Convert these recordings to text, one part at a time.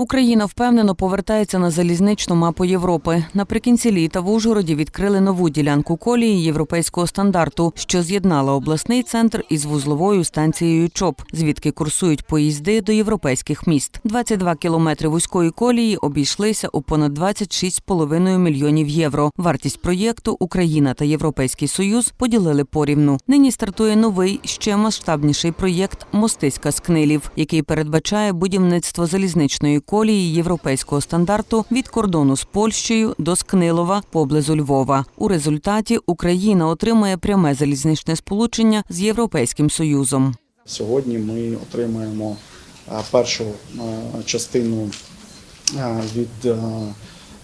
Україна впевнено повертається на залізничну мапу Європи. Наприкінці літа в Ужгороді відкрили нову ділянку колії європейського стандарту, що з'єднала обласний центр із вузловою станцією ЧОП, звідки курсують поїзди до європейських міст. 22 кілометри вузької колії обійшлися у понад 26,5 мільйонів євро. Вартість проєкту Україна та Європейський Союз поділили порівну. Нині стартує новий ще масштабніший проєкт Мостиська з Книлів, який передбачає будівництво залізничної колії європейського стандарту від кордону з Польщею до Скнилова поблизу Львова. У результаті Україна отримає пряме залізничне сполучення з Європейським Союзом. Сьогодні ми отримаємо е, першу е, частину е, від е,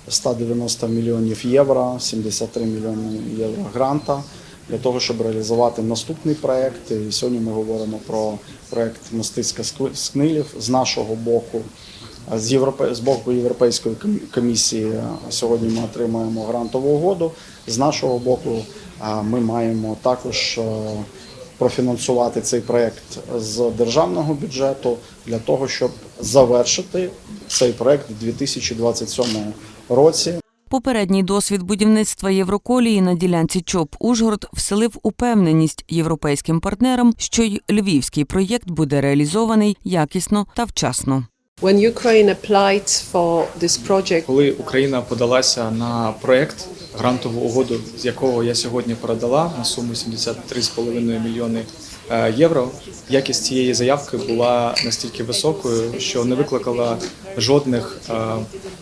190 мільйонів євро, 73 мільйони євро гранта для того, щоб реалізувати наступний проект. І сьогодні ми говоримо про проект Мостицька Скнилів з нашого боку. З, Європе... з боку Європейської комісії е, сьогодні ми отримаємо грантову угоду. З нашого боку е, ми маємо також е, профінансувати цей проект з державного бюджету для того, щоб завершити цей проект у 2027 році. Попередній досвід будівництва Євроколії на ділянці ЧОП Ужгород вселив упевненість європейським партнерам, що й львівський проєкт буде реалізований якісно та вчасно. When Ukraine applied for this project, Коли Україна подалася на проект, грантову угоду, з якого я сьогодні передала на суму 73,5 мільйони е, євро, якість цієї заявки була настільки високою, що не викликала жодних е,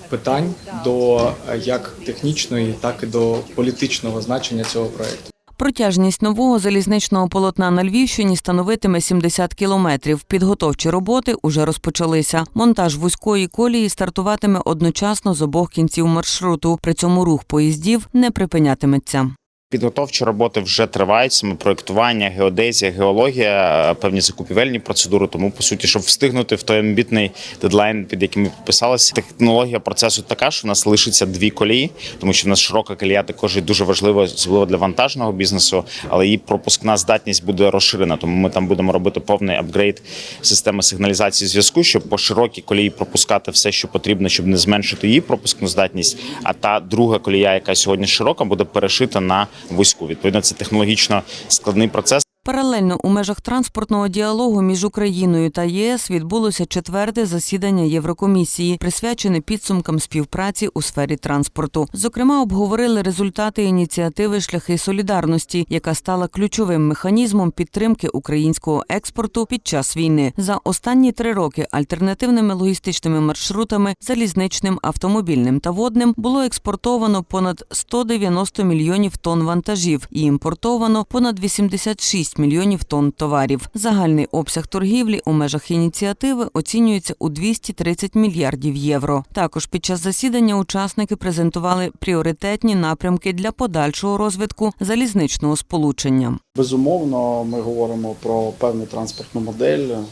питань до е, як технічної, так і до політичного значення цього проекту. Протяжність нового залізничного полотна на Львівщині становитиме 70 кілометрів. Підготовчі роботи уже розпочалися. Монтаж вузької колії стартуватиме одночасно з обох кінців маршруту. При цьому рух поїздів не припинятиметься. Підготовчі роботи вже тривають. Саме проектування, геодезія, геологія, е, певні закупівельні процедури. Тому по суті, щоб встигнути в той амбітний дедлайн, під яким ми підписалися, технологія процесу така, що в нас лишиться дві колії, тому що в нас широка колія також дуже важлива, особливо для вантажного бізнесу, але її пропускна здатність буде розширена. Тому ми там будемо робити повний апгрейд системи сигналізації зв'язку, щоб по широкій колії пропускати все, що потрібно, щоб не зменшити її пропускну здатність. А та друга колія, яка сьогодні широка, буде перешита на вузьку. Відповідно, це технологічно складний процес. Паралельно у межах транспортного діалогу між Україною та єС відбулося четверте засідання Єврокомісії, присвячене підсумкам співпраці у сфері транспорту. Зокрема, обговорили результати ініціативи Шляхи солідарності, яка стала ключовим механізмом підтримки українського експорту під час війни. За останні три роки альтернативними логістичними маршрутами, залізничним, автомобільним та водним було експортовано понад 190 мільйонів тонн вантажів і імпортовано понад 86 мільйонів тонн товарів. Загальний обсяг торгівлі у межах ініціативи оцінюється у 230 мільярдів євро. Також під час засідання учасники презентували пріоритетні напрямки для подальшого розвитку залізничного сполучення. Безумовно, ми говоримо про певну транспортну модель, е,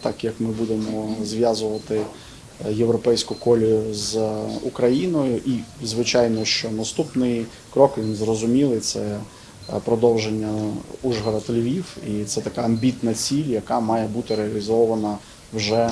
так як ми будемо зв'язувати європейську колію з Україною. І, звичайно, що наступний крок він зрозумілий це е, продовження Ужгород-Львів, і це така амбітна ціль, яка має бути реалізована вже е,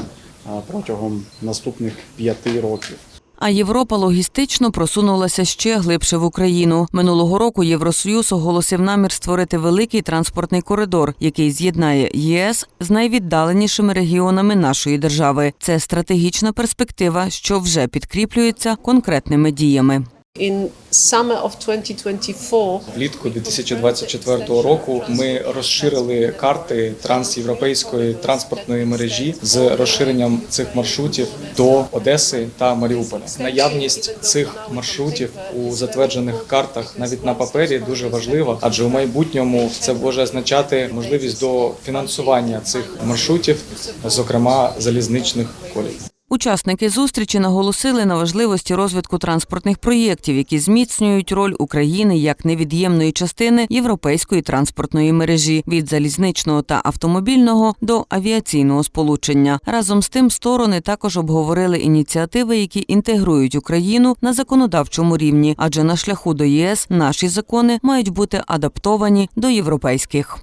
протягом наступних п'яти років. А Європа логістично просунулася ще глибше в Україну. Минулого року Євросоюз оголосив намір створити великий транспортний коридор, який з'єднає ЄС з найвіддаленішими регіонами нашої держави. Це стратегічна перспектива, що вже підкріплюється конкретними діями. In summer of 2024, Влітку 2024 року ми розширили карти трансєвропейської транспортної мережі з розширенням цих маршрутів до Одеси та Маріуполя. Наявність цих маршрутів у затверджених картах навіть на папері дуже важлива, адже у майбутньому це може означати можливість до фінансування цих маршрутів, зокрема залізничних колій. Учасники зустрічі наголосили на важливості розвитку транспортних проєктів, які зміцнюють роль України як невід'ємної частини європейської транспортної мережі від залізничного та автомобільного до авіаційного сполучення. Разом з тим сторони також обговорили ініціативи, які інтегрують Україну на законодавчому рівні, адже на шляху до ЄС наші закони мають бути адаптовані до європейських.